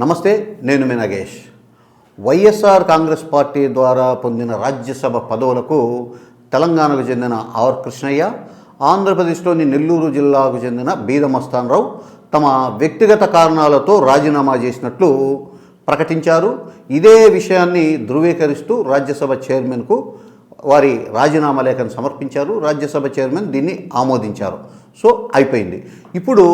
నమస్తే నేను మీ నగేష్. వైఎస్ఆర్ కాంగ్రెస్ పార్టీ ద్వారా పొందిన రాజ్యసభ పదవులకు తెలంగాణకు చెందిన ఆర్ కృష్ణయ్య ఆంధ్రప్రదేశ్లోని నెల్లూరు జిల్లాకు చెందిన బీదమస్తాన్రావు తమ వ్యక్తిగత కారణాలతో రాజీనామా చేసినట్లు ప్రకటించారు. ఇదే విషయాన్ని ధృవీకరిస్తూ రాజ్యసభ చైర్మన్కు వారి రాజీనామా లేఖను సమర్పించారు. రాజ్యసభ చైర్మన్ దీన్ని ఆమోదించారు. సో అయిపోయింది. ఇప్పుడు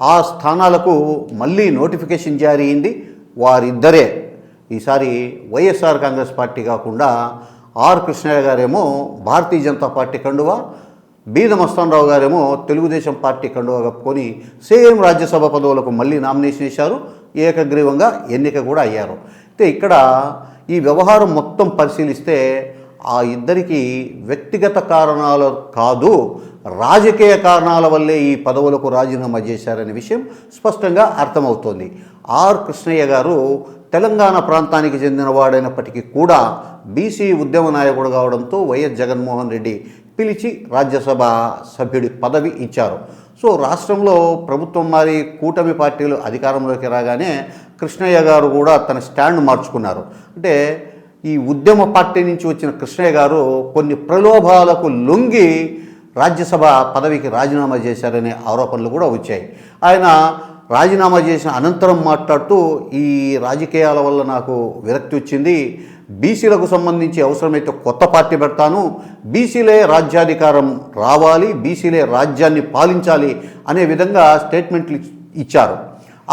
ఆ స్థానాలకు మళ్ళీ నోటిఫికేషన్ జారీ అయింది. వారిద్దరే. ఈసారి వైఎస్ఆర్ కాంగ్రెస్ పార్టీ కాకుండా ఆర్ కృష్ణయ్య గారేమో భారతీయ జనతా పార్టీ కండువా బీద గారేమో తెలుగుదేశం పార్టీ కండువా కప్పుకొని సేమ్ రాజ్యసభ పదవులకు మళ్ళీ నామినేషన్ ఇచ్చారు ఏకగ్రీవంగా ఎన్నిక కూడా అయ్యారు. అయితే ఇక్కడ ఈ వ్యవహారం మొత్తం పరిశీలిస్తే ఆ ఇద్దరికి వ్యక్తిగత కారణాలు కాదు రాజకీయ కారణాల వల్లే ఈ పదవులకు రాజీనామా చేశారనే విషయం స్పష్టంగా అర్థమవుతోంది. ఆర్ కృష్ణయ్య గారు తెలంగాణ ప్రాంతానికి చెందినవాడైనప్పటికీ కూడా బీసీ ఉద్యమ నాయకుడు కావడంతో వైఎస్ జగన్మోహన్ రెడ్డి పిలిచి రాజ్యసభ సభ్యుడి పదవి ఇచ్చారు. సో రాష్ట్రంలో ప్రభుత్వం మారి కూటమి పార్టీలు అధికారంలోకి రాగానే కృష్ణయ్య గారు కూడా తన స్టాండ్ మార్చుకున్నారు. అంటే ఈ ఉద్యమ పార్టీ నుంచి వచ్చిన కృష్ణయ్య గారు కొన్ని ప్రలోభాలకు లొంగి రాజ్యసభ పదవికి రాజీనామా చేశారనే ఆరోపణలు కూడా వచ్చాయి. ఆయన రాజీనామా చేసిన అనంతరం మాట్లాడుతూ ఈ రాజకీయాల వల్ల నాకు విరక్తి వచ్చింది. బీసీలకు సంబంధించి అవసరమైతే కొత్త పార్టీ పెడతాను. బీసీలే రాజ్యాధికారం రావాలి బీసీలే రాజ్యాన్ని పాలించాలి అనే విధంగా స్టేట్మెంట్లు ఇచ్చారు.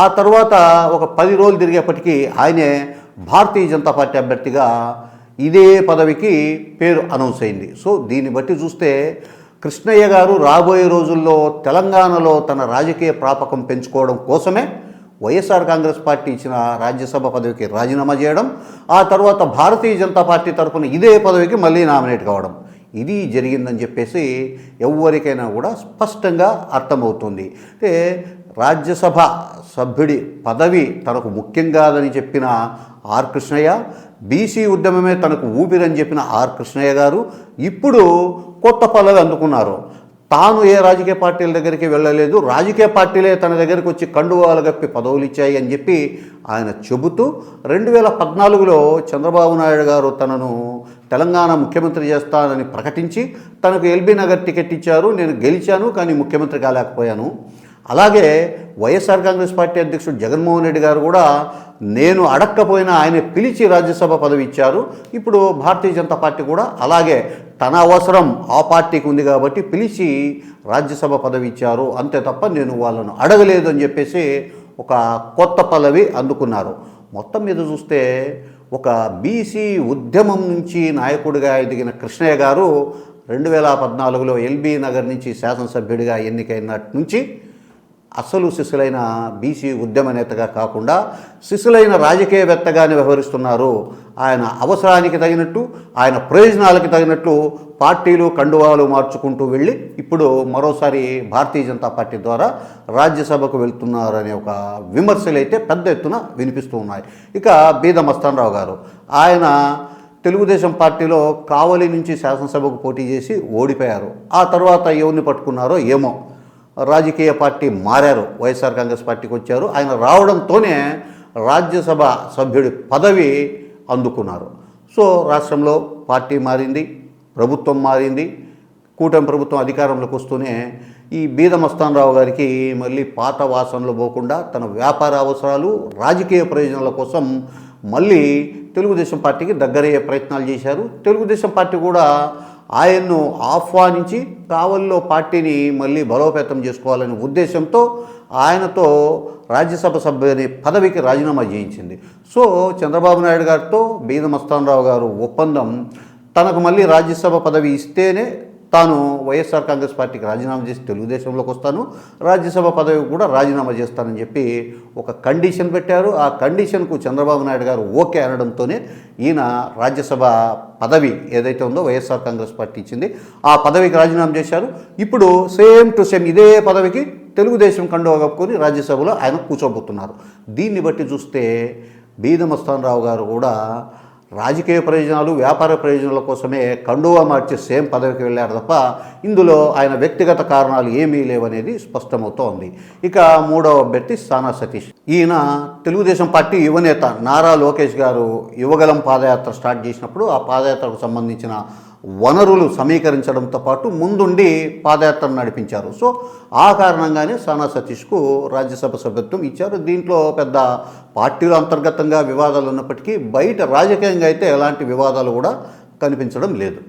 ఆ తర్వాత ఒక పది రోజులు తిరిగేప్పటికీ ఆయనే భారతీయ జనతా పార్టీ అభ్యర్థిగా ఇదే పదవికి పేరు అనౌన్స్ అయింది. సో దీన్ని బట్టి చూస్తే కృష్ణయ్య గారు రాబోయే రోజుల్లో తెలంగాణలో తన రాజకీయ ప్రాపకం పెంచుకోవడం కోసమే వైఎస్ఆర్ కాంగ్రెస్ పార్టీ ఇచ్చిన రాజ్యసభ పదవికి రాజీనామా చేయడం ఆ తర్వాత భారతీయ జనతా పార్టీ తరఫున ఇదే పదవికి మళ్ళీ నామినేట్ కావడం. ఇది జరిగిందని చెప్పేసి ఎవరికైనా కూడా స్పష్టంగా అర్థమవుతుంది. అంటే రాజ్యసభ సభ్యుడి పదవి తనకు ముఖ్యం కాదని చెప్పిన ఆర్ కృష్ణయ్య. బీసీ ఉద్యమమే తనకు ఊపిరని చెప్పిన ఆర్ కృష్ణయ్య గారు ఇప్పుడు కొత్త పదవి అందుకున్నారు. తాను ఏ రాజకీయ పార్టీల దగ్గరికి వెళ్ళలేదు రాజకీయ పార్టీలే తన దగ్గరికి వచ్చి కండువాలు గప్పి పదవులు ఇచ్చాయి అని చెప్పి ఆయన చెబుతూ రెండు వేల పద్నాలుగులో చంద్రబాబు నాయుడు గారు తనను తెలంగాణ ముఖ్యమంత్రి చేస్తానని ప్రకటించి తనకు ఎల్బీ నగర్ టికెట్ ఇచ్చారు. నేను గెలిచాను కానీ ముఖ్యమంత్రి కాలేకపోయాను. అలాగే వైఎస్ఆర్ కాంగ్రెస్ పార్టీ అధ్యక్షుడు జగన్మోహన్ రెడ్డి గారు కూడా నేను అడక్కపోయినా ఆయన పిలిచి రాజ్యసభ పదవి ఇచ్చారు. ఇప్పుడు భారతీయ జనతా పార్టీ కూడా అలాగే తన అవసరం ఆ పార్టీకి ఉంది కాబట్టి పిలిచి రాజ్యసభ పదవి ఇచ్చారు. అంతే తప్ప నేను వాళ్ళను అడగలేదు అని చెప్పేసి ఒక కొత్త పదవి అందుకున్నారు. మొత్తం మీద చూస్తే ఒక బీసీ ఉద్యమం నుంచి నాయకుడిగా ఎదిగిన కృష్ణయ్య గారు రెండు వేల పద్నాలుగులో ఎల్బీ నగర్ నుంచి శాసనసభ్యుడిగా ఎన్నికైనట్టు నుంచి అసలు శిశులైన బీసీ ఉద్యమ నేతగా కాకుండా శిశులైన రాజకీయవేత్తగానే వ్యవహరిస్తున్నారు. ఆయన అవసరానికి తగినట్టు ఆయన ప్రయోజనాలకి తగినట్లు పార్టీలు కండువాలు మార్చుకుంటూ వెళ్ళి ఇప్పుడు మరోసారి భారతీయ జనతా పార్టీ ద్వారా రాజ్యసభకు వెళ్తున్నారనే ఒక విమర్శలు అయితే పెద్ద ఎత్తున వినిపిస్తూ ఉన్నాయి. ఇక బీద మస్తానరావు గారు ఆయన తెలుగుదేశం పార్టీలో కావలి నుంచి శాసనసభకు పోటీ చేసి ఓడిపోయారు. ఆ తర్వాత ఎవరిని పట్టుకున్నారో ఏమో రాజకీయ పార్టీ మారారు. వైఎస్ఆర్ కాంగ్రెస్ పార్టీకి వచ్చారు. ఆయన రావడంతోనే రాజ్యసభ సభ్యుడి పదవి అందుకున్నారు. సో రాష్ట్రంలో పార్టీ మారింది ప్రభుత్వం మారింది కూటమి ప్రభుత్వం అధికారంలోకి వస్తూనే ఈ బీదమస్తానరావు గారికి మళ్ళీ పాత వాసనలు పోకుండా తన వ్యాపార అవసరాలు రాజకీయ ప్రయోజనాల కోసం మళ్ళీ తెలుగుదేశం పార్టీకి దగ్గరయ్యే ప్రయత్నాలు చేశారు. తెలుగుదేశం పార్టీ కూడా ఆయన్ను ఆహ్వానించి కావల్లో పార్టీని మళ్ళీ బలోపేతం చేసుకోవాలనే ఉద్దేశంతో ఆయనతో రాజ్యసభ సభ్యుని పదవికి రాజీనామా చేయించింది. సో చంద్రబాబు నాయుడు గారితో బీద మస్తానరావు గారు ఒప్పందం తనకు మళ్ళీ రాజ్యసభ పదవి ఇస్తేనే తాను వైఎస్ఆర్ కాంగ్రెస్ పార్టీకి రాజీనామా చేసి తెలుగుదేశంలోకి వస్తాను రాజ్యసభ పదవి కూడా రాజీనామా చేస్తానని చెప్పి ఒక కండిషన్ పెట్టారు. ఆ కండిషన్కు చంద్రబాబు నాయుడు గారు ఓకే అనడంతోనే ఈయన రాజ్యసభ పదవి ఏదైతే ఉందో వైఎస్ఆర్ కాంగ్రెస్ పార్టీ ఇచ్చింది ఆ పదవికి రాజీనామా చేశారు. ఇప్పుడు సేమ్ టు సేమ్ ఇదే పదవికి తెలుగుదేశం కండువా కప్పుకొని రాజ్యసభలో ఆయన కూర్చోబోతున్నారు. దీన్ని బట్టి చూస్తే బీదమస్తాన్ రావు గారు కూడా రాజకీయ ప్రయోజనాలు వ్యాపార ప్రయోజనాల కోసమే కండువా మార్చి సేమ్ పదవికి వెళ్ళారు తప్ప ఇందులో ఆయన వ్యక్తిగత కారణాలు ఏమీ లేవనేది స్పష్టమవుతోంది. ఇక మూడవ అభ్యర్థి సానా సతీష్. ఈయన తెలుగుదేశం పార్టీ యువనేత నారా లోకేష్ గారు యువగలం పాదయాత్ర స్టార్ట్ చేసినప్పుడు ఆ పాదయాత్రకు సంబంధించిన వనరులు సమీకరించడంతో పాటు ముందుండి పాదయాత్రను నడిపించారు. సో ఆ కారణంగానే సానా సతీష్కు రాజ్యసభ సభ్యత్వం ఇచ్చారు. దీంట్లో పెద్ద పార్టీల అంతర్గతంగా వివాదాలు ఉన్నప్పటికీ బయట రాజకీయంగా అయితే ఎలాంటి వివాదాలు కూడా కనిపించడం లేదు.